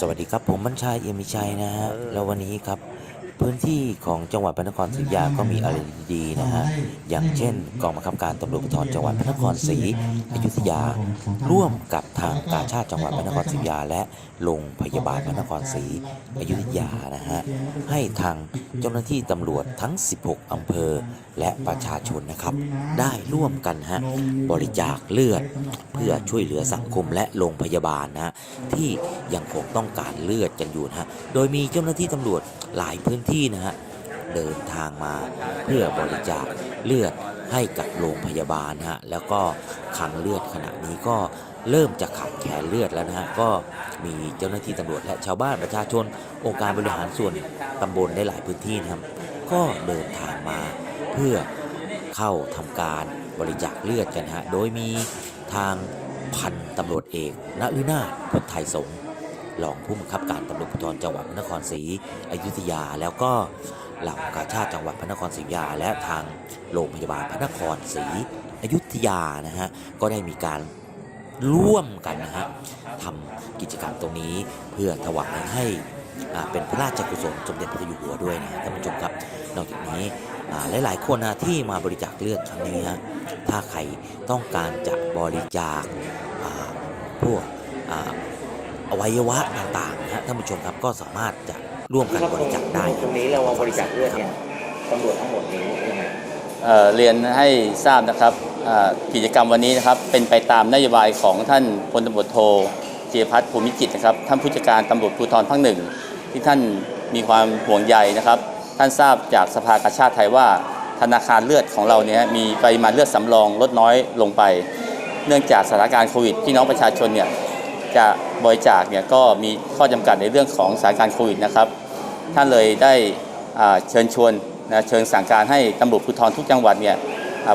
สวัสดีครับผมบัญชาเอี่ยมมิชัยนะฮะแล้ววันนี้ครับ พื้นที่ของจังหวัดพระนครศรีอยุธยาก็มีอะไรดีๆนะฮะอย่างเช่นกองบังคับการตำรวจภูธรจังหวัดพระนครศรีอยุธยา ร่วมกับทางการชาติจังหวัดพระนครศรีอยุธยา และโรงพยาบาลพระนครศรีอยุธยานะฮะให้ทางเจ้าหน้าที่ตำรวจทั้ง 16 อำเภอ และประชาชนนะครับ ได้ร่วมกันฮะบริจาคเลือด เพื่อช่วยเหลือสังคมและโรงพยาบาลนะที่ยังคงต้องการเลือดกันอยู่นะฮะโดยมีเจ้าหน้าที่ตำรวจหลายพื้นที่นะฮะเดินทางมาเพื่อบริจาคเลือดให้กับโรงพยาบาลฮะแล้วก็คังเลือดขณะนี้ก็เริ่มจะขับแขนเลือดแล้วนะฮะก็มีเจ้าหน้าที่ตำรวจและชาวบ้านประชาชน องค์การบริหารส่วนตำบลได้หลายพื้นที่นะครับก็เดินทางมา พื่อเข้าทำการบริจาคเลือดกันฮะ โดยมีทางพันตำรวจเอกณฤนาถพุทธไทยสงฆ์รองผู้บังคับการตำรวจภูธรจังหวัดพระนครศรีอยุธยา แล้วก็เหล่ากาชาติจังหวัดพระนครศรีอยุธยา และทางโรงพยาบาลพระนครศรีอยุธยานะฮะ ก็ได้มีการร่วมกันนะฮะทำกิจกรรมตรงนี้เพื่อถวายให้ เป็นพระราชกุศลสมเด็จพระเจ้าอยู่หัวด้วยนะท่านผู้ชมครับ นอกจากนี้อ่าหลาย ๆ คนนะที่มาบริจาคเลือดครั้งนี้ฮะถ้าใครต้องการจะบริจาคอ่าพวกอ่าอวัยวะต่างๆนะฮะท่านผู้ชมครับก็สามารถจะร่วมกันบริจาคได้ตรงนี้เรามาบริจาคเลือดเนี่ยตำรวจทั้งหมดนี้ยังไงเอ่อเรียนให้ทราบนะครับอ่ากิจกรรมวันนี้นะครับเป็นไปตามนโยบายของท่านพลตำรวจโทจีรพัฒน์ภูมิจิตรนะครับท่านผู้จัดการตำรวจภูธรภาคหนึ่ง ที่ท่านมีความห่วงใยนะครับ ท่านทราบจากสภากาชาติไทยว่าธนาคารเลือดของเราเนี่ยมีปริมาณเลือดสำรองลดน้อยลงไป เนื่องจากสถานการณ์โควิดพี่น้องประชาชนเนี่ยจะบริจาคเนี่ยก็มีข้อจำกัดในเรื่องของสถานการณ์โควิดนะครับ ท่านเลยได้เชิญชวนนะเชิญสั่งการให้ตำรวจภูธรทุกจังหวัดเนี่ย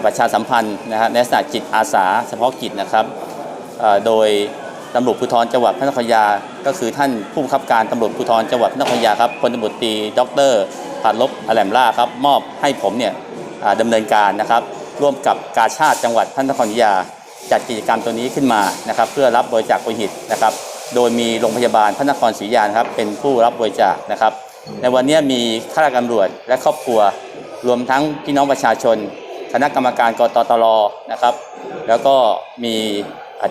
ประชาสัมพันธ์นะฮะในลักษณะจิตอาสาเฉพาะกิจนะครับโดย ตำรวจภูธรจังหวัดพระนครยา ก็คือท่านผู้บังคับการตำรวจภูธรจังหวัดพระนครยาครับพลตำรวจตรีดรผาดลบอแหลมล่าครับมอบให้ผมเนี่ยดำเนินการนะครับ ร่วมกับกาชาติจังหวัดพระนครยา จัดกิจกรรมตัวนี้ขึ้นมานะครับ เพื่อรับบริจาคโลหิตนะครับ โดยมีโรงพยาบาลพระนครศรียานครับเป็นผู้รับบริจาคนะครับ ในวันนี้มีข้าราชการตำรวจและครอบครัว รวมทั้งพี่น้องประชาชน คณะกรรมการกตตรนะครับ แล้วก็มี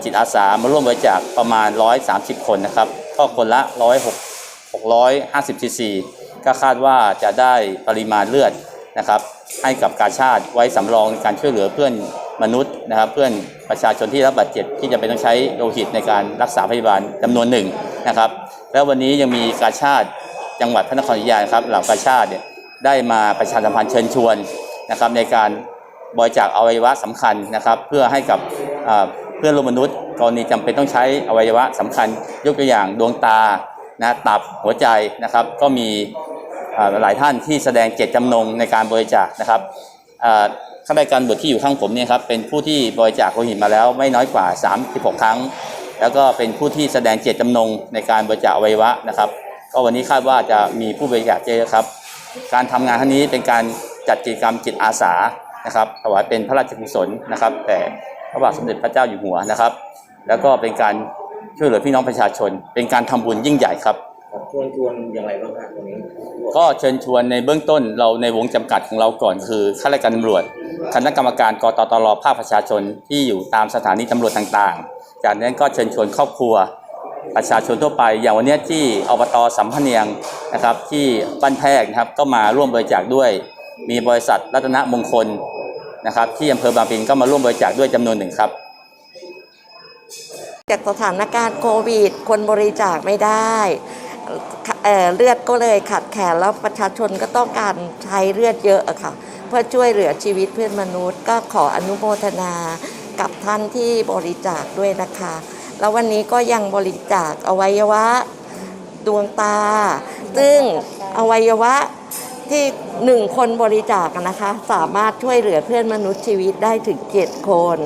จิตอาสามาร่วมบริจาคประมาณ 130 คนนะครับก็คนละ 106 650ซีซีก็คาดว่าจะได้ปริมาณเลือดนะครับ ให้กับกาชาติไว้สำรองในการช่วยเหลือเพื่อนมนุษย์นะครับ เพื่อนประชาชนที่รับบาดเจ็บที่จะเป็นต้องใช้โลหิตในการรักษาพยาบาลจำนวนหนึ่งนะครับ แล้ววันนี้ยังมีกาชาติจังหวัดพระนครศรีอยุธยาครับเหล่ากาชาติเนี่ยได้มาประชาสัมพันธ์เชิญชวนนะครับในการบริจาคอวัยวะสำคัญนะครับ เพื่อให้กับ พื่อนร่วมมนุษย์กรณีจำเป็นต้องใช้อวัยวะสำคัญ ยกตัวอย่างดวงตานะตับหัวใจนะครับ ก็มีหลายท่านที่แสดงเจตจำนงในการบริจาคนะครับข้าราชการตำรวจที่อยู่ข้างผมเนี่ยครับเป็นผู้ที่บริจาคโลหิตมาแล้วไม่น้อยกว่า 36 ครั้ง แล้วก็เป็นผู้ที่แสดงเจตจำนงในการบริจาคอวัยวะนะครับ ก็วันนี้คาดว่าจะมีผู้บริจาคเยอะครับ การทำงานครั้งนี้เป็นการจัดกิจกรรมจิตอาสานะครับถวายเป็นพระราชกุศลนะครับ แต่ พระบาทสมเด็จพระเจ้าอยู่หัวนะครับ แล้วก็เป็นการช่วยเหลือพี่น้องประชาชน เป็นการทำบุญยิ่งใหญ่ครับชวนชวนอย่างไรบ้างครับตรงนี้ ก็เชิญชวนในเบื้องต้นเราในวงจำกัดของเราก่อนคือข้าราชการตำรวจคณะกรรมการกตตรภาคประชาชนที่อยู่ตามสถานีตำรวจต่างๆ จากนั้นก็เชิญชวนครอบครัว ประชาชนทั่วไป อย่างวันเนี้ยที่อบตสัมพันเนียงนะครับที่บ้านแพรกนะครับก็มาร่วมบริจาคด้วย มีบริษัทรัตนมงคล นะครับ ที่อำเภอบางปินก็มาร่วมบริจาคด้วยจำนวนหนึ่งครับ จากสถานการณ์โควิด คนบริจาคไม่ได้เเลือดก็เลยขาดแคลนแล้วประชาชนก็ต้องการใช้เลือดเยอะอะค่ะ เพื่อช่วยเหลือชีวิตเพื่อนมนุษย์ ก็ขออนุโมทนากับท่านที่บริจาคด้วยนะคะ แล้ววันนี้ก็ยังบริจาคอวัยวะดวงตา ซึ่งอวัยวะ ที่หนึ่งคนบริจาคอะนะคะ สามารถช่วยเหลือเพื่อนมนุษย์ชีวิตได้ถึงเจ็ดคน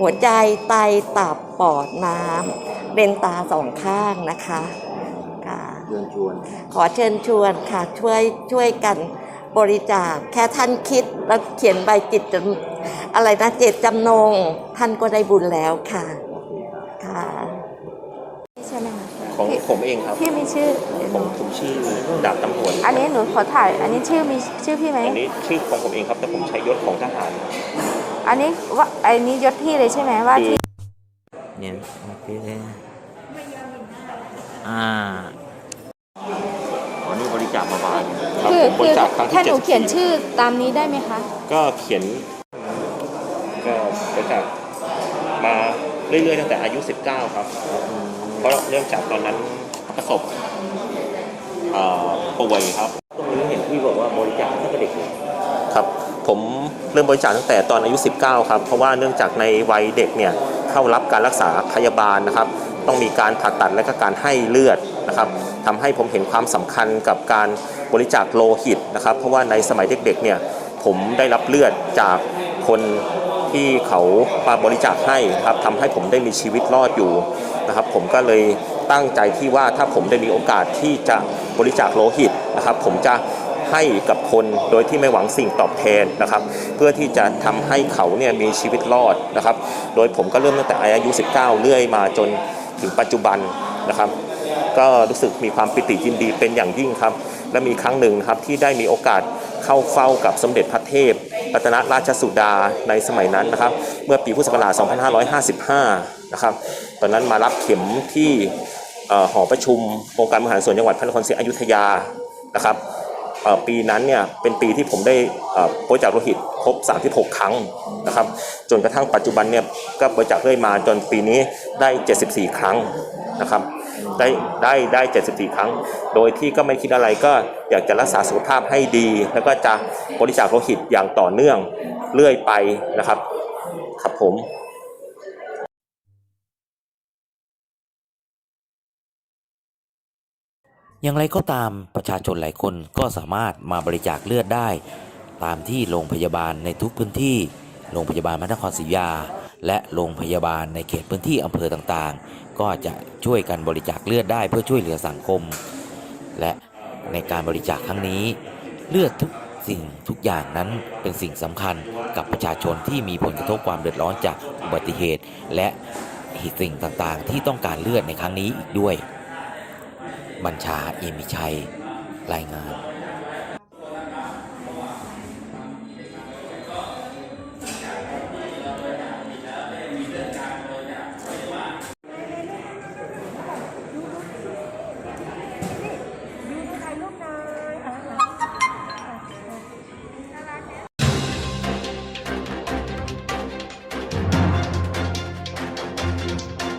หัวใจไตตับปอดน้ำเลนตาสองข้างนะคะค่ะเชิญชวน ขอเชิญชวนค่ะช่วยช่วยกันบริจาคแค่ท่านคิดแล้วเขียนใบจิตจำอะไรนะเจตจำนง ท่านก็ได้บุญแล้วค่ะค่ะใช่ไหมคะ ของผมเองครับ พี่มีชื่อเดี๋ยวหผนูมผมชื่อดาบตำรวจอันนี้หนูขอถ่าย อันนี้ชื่อมีชื่อพี่ไหมอันนี้ชื่อของผมเองครับแต่ผมใช้ยศของทหาร อันนี้ว่าอันนี้ยศพี่เลยใช่ไหมว่าที่เนี่ยโอเคอ่าวันนี้บริจาคมาบานครับคือผมบคืริอจาคครั้งที่ถ้าหนู74เขียนชื่อตามนี้ได้ไหมคะ ก็เขียนก็บริจาคมาเรื่อยๆตั้งแต่อายุ 19 ครับ เพราะเนื่องจากตอนนั้นประสบเอ่อป่วยครับตรงนี้เห็นพี่บอกว่าบริจาคตั้งแต่เด็กเลยครับผมเริ่มบริจาคตั้งแต่ตอนอายุ 19 ครับ เพราะว่าเนื่องจากในวัยเด็กเนี่ยเข้ารับการรักษาพยาบาลนะครับ ต้องมีการผ่าตัดและก็การให้เลือดนะครับทำให้ผมเห็นความสำคัญกับการบริจาคโลหิตนะครับ เพราะว่าในสมัยเด็กๆเนี่ยผมได้รับเลือดจากคน ที่เขามาบริจาคให้ครับทำให้ผมได้มีชีวิตรอดอยู่นะครับ ผมก็เลยตั้งใจที่ว่าถ้าผมได้มีโอกาสที่จะบริจาคโลหิตนะครับ ผมจะให้กับคนโดยที่ไม่หวังสิ่งตอบแทนนะครับ เพื่อที่จะทำให้เขาเนี่ยมีชีวิตรอดนะครับ โดยผมก็เริ่มตั้งแต่อายุ 19 เรื่อยมาจนถึงปัจจุบันนะครับ ก็รู้สึกมีความปิติยินดีเป็นอย่างยิ่งครับ และมีครั้งหนึ่งครับที่ได้มีโอกาส เข้าเฝ้ากับสมเด็จพระเทพรัตนราชสุดาในสมัยนั้นนะครับ เมื่อปีพุทธศักราช 2555 นะครับ ตอนนั้นมารับเข็มที่หอประชุมองค์การบริหารส่วนจังหวัดพระนครศรีอยุธยานะครับปีนั้นเนี่ยเป็นปีที่ผมได้เอ่อบริจากโลหิต รบ 36 ครั้งนะครับ จนกระทั่งปัจจุบันเนี่ยก็บริจาคเรื่อยมาจนปีนี้ได้ 74 ครั้งนะครับ ได้ได้ได้ 74 ครั้ง โดยที่ก็ไม่คิดอะไรก็อยากจะรักษาสุขภาพให้ดี แล้วก็จะบริจาคโลหิตอย่างต่อเนื่องเรื่อยไปนะครับครับผมอย่างไรก็ตามประชาชนหลายคนก็สามารถมาบริจาคเลือดได้ ตามที่โรงพยาบาลในทุกพื้นที่ โรงพยาบาลพระนครศรีอยุธยา และโรงพยาบาลในเขตพื้นที่อำเภอต่างๆ ก็จะช่วยกันบริจาคเลือดได้เพื่อช่วยเหลือสังคม และในการบริจาคครั้งนี้ เลือดทุกสิ่งทุกอย่างนั้นเป็นสิ่งสำคัญกับประชาชนที่มีผลกระทบความเดือดร้อนจากอุบัติเหตุ และสิ่งต่างๆ ที่ต้องการเลือดในครั้งนี้อีกด้วย บัญชาเอมิชัย รายงาน